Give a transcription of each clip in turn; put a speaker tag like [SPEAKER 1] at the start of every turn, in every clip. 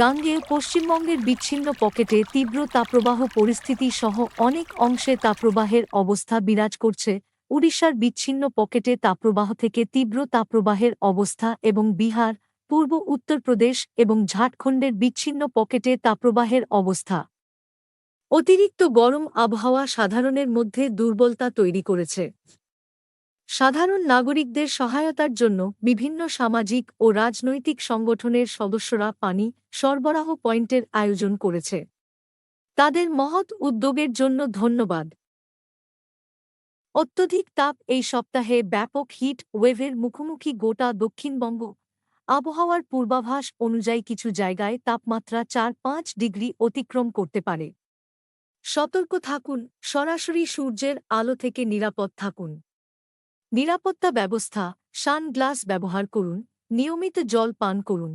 [SPEAKER 1] গাঙ্গেয় পশ্চিমবঙ্গের বিচ্ছিন্ন পকেটে তীব্র তাপপ্রবাহ পরিস্থিতি সহ অনেক অংশে তাপপ্রবাহের অবস্থা বিরাজ করছে। উড়িষ্যার বিচ্ছিন্ন পকেটে তাপপ্রবাহ থেকে তীব্র তাপপ্রবাহের অবস্থা এবং বিহার, পূর্ব উত্তরপ্রদেশ এবং ঝাড়খণ্ডের বিচ্ছিন্ন পকেটে তাপপ্রবাহের অবস্থা। অতিরিক্ত গরম আবহাওয়া সাধারণের মধ্যে দুর্বলতা তৈরি করেছে। সাধারণ নাগরিকদের সহায়তার জন্য বিভিন্ন সামাজিক ও রাজনৈতিক সংগঠনের সদস্যরা পানি সরবরাহ পয়েন্টের আয়োজন করেছে। তাদের মহৎ উদ্যোগের জন্য ধন্যবাদ। অত্যধিক তাপ এই সপ্তাহে ব্যাপক হিট ওয়েভের মুখোমুখি গোটা দক্ষিণবঙ্গ। আবহাওয়ার পূর্বাভাস অনুযায়ী কিছু জায়গায় তাপমাত্রা চার পাঁচ ডিগ্রি অতিক্রম করতে পারে। সতর্ক থাকুন, সরাসরি সূর্যের আলো থেকে নিরাপদ থাকুন। নিরাপত্তা ব্যবস্থা সানগ্লাস ব্যবহার করুন, নিয়মিত জল পান করুন।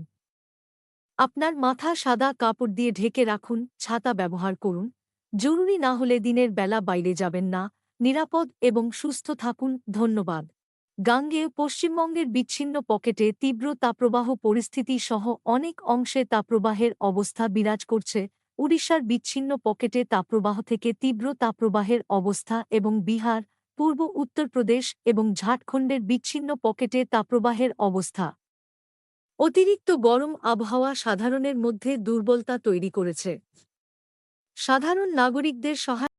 [SPEAKER 1] আপনার মাথা সাদা কাপড় দিয়ে ঢেকে রাখুন, ছাতা ব্যবহার করুন। জরুরি না হলে দিনের বেলা বাইরে যাবেন না। নিরাপদ এবং সুস্থ থাকুন, ধন্যবাদ। গাঙ্গেয় পশ্চিমবঙ্গের বিচ্ছিন্ন পকেটে তীব্র তাপ্রবাহ পরিস্থিতি সহ অনেক অংশে তাপ্রবাহের অবস্থা বিরাজ করছে। উড়িষ্যার বিচ্ছিন্ন পকেটে তাপ্রবাহ থেকে তীব্র তাপ্রবাহের অবস্থা এবং বিহার পূর্ব উত্তরপ্রদেশ এবং ঝাড়খণ্ডের বিচ্ছিন্ন পকেটে তাপ্রবাহের অবস্থা। অতিরিক্ত গরম আবহাওয়া সাধারণের মধ্যে দুর্বলতা তৈরি করেছে। সাধারণ নাগরিকদের সহায়